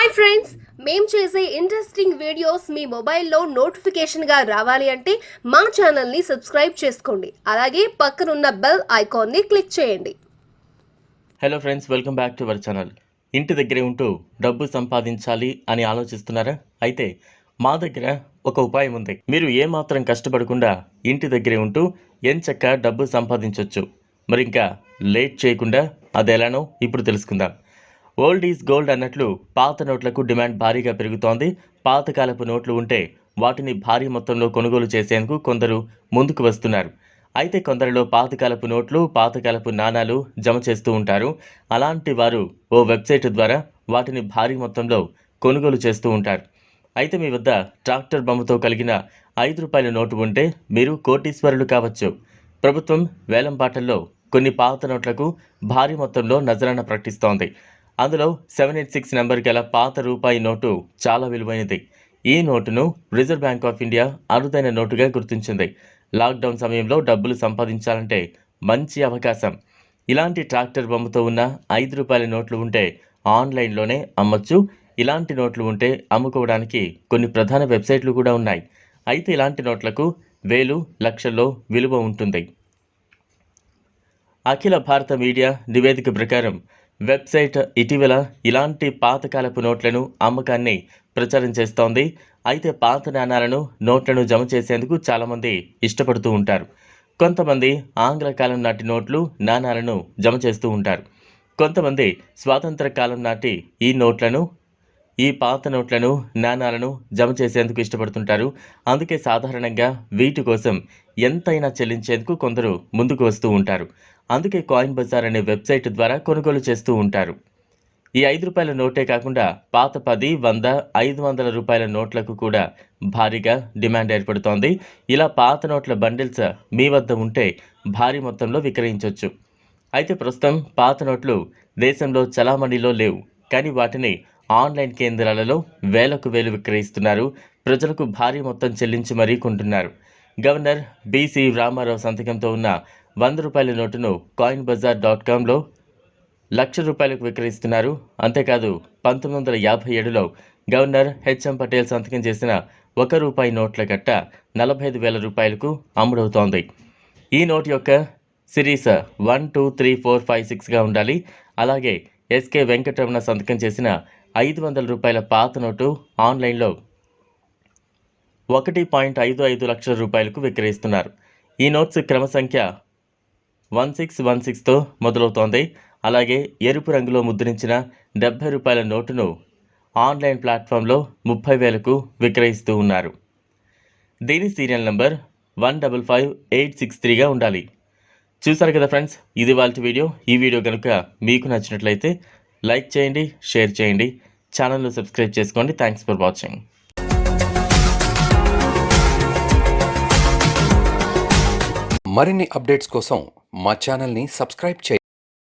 Hi friends మేము చేసే interesting videos మీ మొబైల్లో నోటిఫికేషన్గా రావాలి అంటే మా ఛానల్ని సబ్స్క్రైబ్ చేసుకోండి. అలాగే పక్కనున్న బెల్ ఐకాన్ని క్లిక్ చేయండి. Hello friends welcome back to our channel ఇంటి దగ్గరే ఉంటూ డబ్బు సంపాదించాలి అని ఆలోచిస్తున్నారా? అయితే మా దగ్గర ఒక ఉపాయం ఉంది. మీరు ఏమాత్రం కష్టపడకుండా ఇంటి దగ్గరే ఉంటూ ఎంచక్క డబ్బు సంపాదించవచ్చు మరి ఇంకా లేట్ చేయకుండా అది ఎలానో ఇప్పుడు తెలుసుకుందాం. ఓల్డ్ ఈజ్ గోల్డ్ అన్నట్లు పాత నోట్లకు డిమాండ్ భారీగా పెరుగుతోంది. పాతకాలపు నోట్లు ఉంటే వాటిని భారీ మొత్తంలో కొనుగోలు చేసేందుకు కొందరు ముందుకు వస్తున్నారు. అయితే కొందరిలో పాతకాలపు నోట్లు పాతకాలపు నాణాలు జమ చేస్తూ ఉంటారు. అలాంటి వారు ఓ వెబ్సైట్ ద్వారా వాటిని భారీ మొత్తంలో కొనుగోలు చేస్తూ ఉంటారు. అయితే మీ వద్ద ట్రాక్టర్ బొమ్మతో కలిగిన ఐదు రూపాయల నోటు ఉంటే మీరు కోటీశ్వరులు కావచ్చు. ప్రభుత్వం వేలంపాటల్లో కొన్ని పాత నోట్లకు భారీ మొత్తంలో నజరాన ప్రకటిస్తోంది. అందులో సెవెన్ ఎయిట్ సిక్స్ నెంబర్ గల పాత రూపాయి నోటు చాలా విలువైనది. ఈ నోటును రిజర్వ్ బ్యాంక్ ఆఫ్ ఇండియా అరుదైన నోటుగా గుర్తించింది. లాక్డౌన్ సమయంలో డబ్బులు సంపాదించాలంటే మంచి అవకాశం. ఇలాంటి ట్రాక్టర్ బొమ్మతో ఉన్న ఐదు రూపాయల నోట్లు ఉంటే ఆన్లైన్లోనే అమ్మొచ్చు. ఇలాంటి నోట్లు ఉంటే అమ్ముకోవడానికి కొన్ని ప్రధాన వెబ్సైట్లు కూడా ఉన్నాయి. అయితే ఇలాంటి నోట్లకు వేలు లక్షల్లో విలువ ఉంటుంది. అఖిల భారత మీడియా నివేదిక ప్రకారం వెబ్సైట్ ఇటీవల ఇలాంటి పాతకాలపు నోట్లను అమ్మకాన్ని ప్రచారం చేస్తోంది. అయితే పాత నాణాలను నోట్లను జమ చేసేందుకు చాలామంది ఇష్టపడుతూ ఉంటారు. కొంతమంది ఆంగ్ల కాలం నాటి నోట్లు నాణాలను జమ చేస్తూ ఉంటారు. కొంతమంది స్వాతంత్ర కాలం నాటి ఈ నోట్లను ఈ పాత నోట్లను నాణాలను జమ చేసేందుకు ఇష్టపడుతుంటారు. అందుకే సాధారణంగా వీటి కోసం ఎంతైనా చెల్లించేందుకు కొందరు ముందుకు వస్తూ ఉంటారు. అందుకే కాయిన్ బజార్ అనే వెబ్సైట్ ద్వారా కొనుగోలు చేస్తూ ఉంటారు. ఈ ఐదు రూపాయల నోటే కాకుండా పాత పది వంద ఐదు వందల రూపాయల నోట్లకు కూడా భారీగా డిమాండ్ ఏర్పడుతోంది. ఇలా పాత నోట్ల బండిల్స్ మీ వద్ద ఉంటే భారీ మొత్తంలో విక్రయించవచ్చు అయితే ప్రస్తుతం పాత నోట్లు దేశంలో చలామణిలో లేవు. కానీ వాటిని ఆన్లైన్ కేంద్రాలలో వేలకు వేలు విక్రయిస్తున్నారు. ప్రజలకు భారీ మొత్తం చెల్లించి మరీ కొంటున్నారు. గవర్నర్ బీసీ రామారావు సంతకంతో ఉన్న వంద రూపాయల నోటును కాయిన్ బజార్ డాట్ కామ్లో లక్ష రూపాయలకు విక్రయిస్తున్నారు. అంతేకాదు పంతొమ్మిది వందల యాభై ఏడులో గవర్నర్ హెచ్ఎం పటేల్ సంతకం చేసిన ఒక రూపాయి నోట్ల కట్ట నలభై ఐదు వేల రూపాయలకు అమ్ముడవుతోంది. ఈ నోట్ యొక్క series one two three four five సిక్స్గా ఉండాలి. అలాగే ఎస్కే వెంకటరమణ సంతకం చేసిన ఐదు వందల రూపాయల పాత నోటు ఆన్లైన్లో ఒకటి పాయింట్ ఐదు ఐదు లక్షల రూపాయలకు విక్రయిస్తున్నారు. ఈ నోట్స్ క్రమ సంఖ్య వన్ సిక్స్ వన్ సిక్స్తో మొదలవుతోంది. అలాగే ఎరుపు రంగులో ముద్రించిన డెబ్బై రూపాయల నోటును ఆన్లైన్ ప్లాట్ఫామ్లో ముప్పై వేలకు విక్రయిస్తూ ఉన్నారు. దీని serial number one double five eight six త్రీగా ఉండాలి. చూసారు కదా ఫ్రెండ్స్ ఇది వాళ్ళ వీడియో. ఈ వీడియో కనుక మీకు నచ్చినట్లయితే లైక్ చేయండి షేర్ చేయండి. ఛానల్ను సబ్స్క్రైబ్ చేసుకోండి. థ్యాంక్స్ ఫర్ వాచింగ్ మరిన్ని అప్డేట్స్ కోసం మా ఛానల్ని సబ్స్క్రైబ్ చేయండి.